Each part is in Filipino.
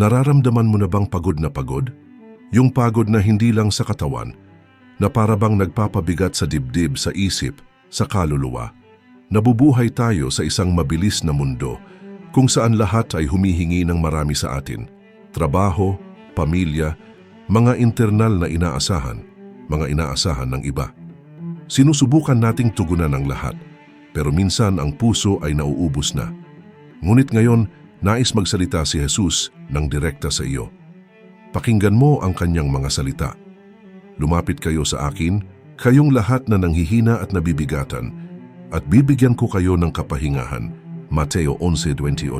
Nararamdaman mo na bang pagod na pagod? Yung pagod na hindi lang sa katawan, na para bang nagpapabigat sa dibdib, sa isip, sa kaluluwa. Nabubuhay tayo sa isang mabilis na mundo kung saan lahat ay humihingi ng marami sa atin. Trabaho, pamilya, mga internal na inaasahan, mga inaasahan ng iba. Sinusubukan nating tugunan ang lahat, pero minsan ang puso ay nauubos na. Ngunit ngayon, nais magsalita si Jesus ng direkta sa iyo. Pakinggan mo ang kanyang mga salita. Lumapit kayo sa akin, kayong lahat na nanghihina at nabibigatan, at bibigyan ko kayo ng kapahingahan. Mateo 11.28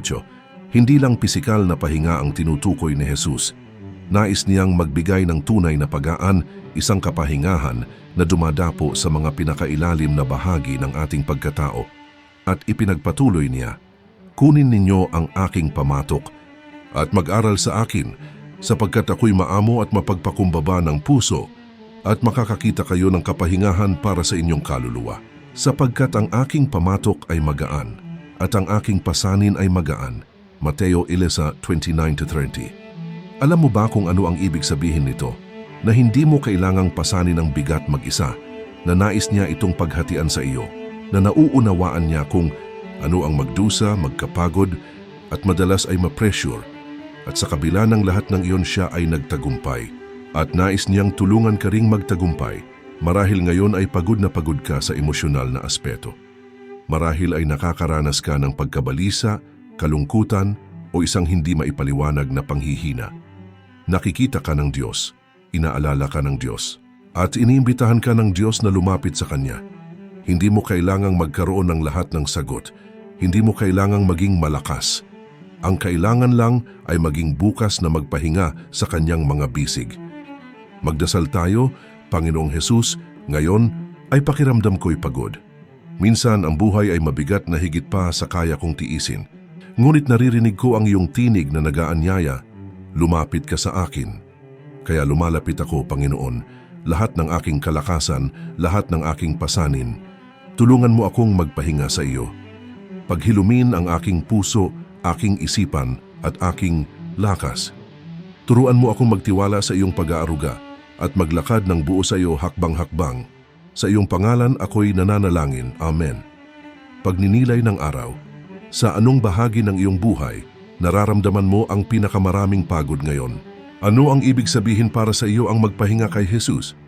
Hindi lang pisikal na pahinga ang tinutukoy ni Jesus. Nais niyang magbigay ng tunay na pagaan, isang kapahingahan na dumadapo sa mga pinakailalim na bahagi ng ating pagkatao. At ipinagpatuloy niya, Kunin ninyo ang aking pamatok at mag-aral sa akin sapagkat ako'y maamo at mapagpakumbaba ng puso at makakakita kayo ng kapahingahan para sa inyong kaluluwa. Sapagkat ang aking pamatok ay magaan at ang aking pasanin ay magaan. Mateo 11:29-30 Alam mo ba kung ano ang ibig sabihin nito? Na hindi mo kailangang pasanin ang bigat mag-isa, na nais niya itong paghatian sa iyo, na nauunawaan niya kung ano ang magdusa, magkapagod, at madalas ay ma-pressure. At sa kabila ng lahat ng iyon siya ay nagtagumpay. At nais niyang tulungan ka ring magtagumpay. Marahil ngayon ay pagod na pagod ka sa emosyonal na aspeto. Marahil ay nakakaranas ka ng pagkabalisa, kalungkutan, o isang hindi maipaliwanag na panghihina. Nakikita ka ng Diyos, inaalala ka ng Diyos, at iniimbitahan ka ng Diyos na lumapit sa Kanya. Hindi mo kailangang magkaroon ng lahat ng sagot. Hindi mo kailangang maging malakas. Ang kailangan lang ay maging bukas na magpahinga sa Kanyang mga bisig. Magdasal tayo, Panginoong Hesus, ngayon ay pakiramdam ko'y pagod. Minsan ang buhay ay mabigat na higit pa sa kaya kong tiisin. Ngunit naririnig ko ang iyong tinig na nagaanyaya, lumapit ka sa akin. Kaya lumalapit ako, Panginoon, lahat ng aking kalakasan, lahat ng aking pasanin. Tulungan mo akong magpahinga sa iyo. Paghilumin ang aking puso, aking isipan, at aking lakas. Turuan mo akong magtiwala sa iyong pag-aaruga at maglakad ng buo sa iyo hakbang-hakbang. Sa iyong pangalan ako'y nananalangin. Amen. Pagninilay ng araw, sa anong bahagi ng iyong buhay nararamdaman mo ang pinakamaraming pagod ngayon? Ano ang ibig sabihin para sa iyo ang magpahinga kay Jesus?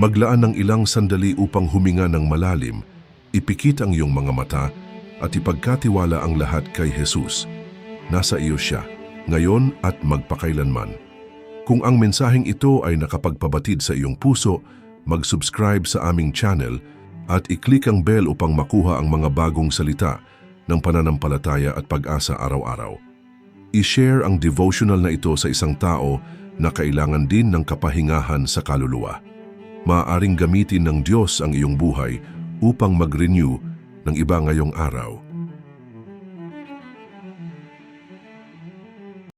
Maglaan ng ilang sandali upang huminga ng malalim, ipikit ang iyong mga mata at ipagkatiwala ang lahat kay Jesus. Nasa iyo siya, ngayon at magpakailanman. Kung ang mensaheng ito ay nakapagpabatid sa iyong puso, mag-subscribe sa aming channel at i-click ang bell upang makuha ang mga bagong salita ng pananampalataya at pag-asa araw-araw. I-share ang devotional na ito sa isang tao na kailangan din ng kapahingahan sa kaluluwa. Maaaring gamitin ng Diyos ang iyong buhay upang mag-renew ng iba ngayong araw.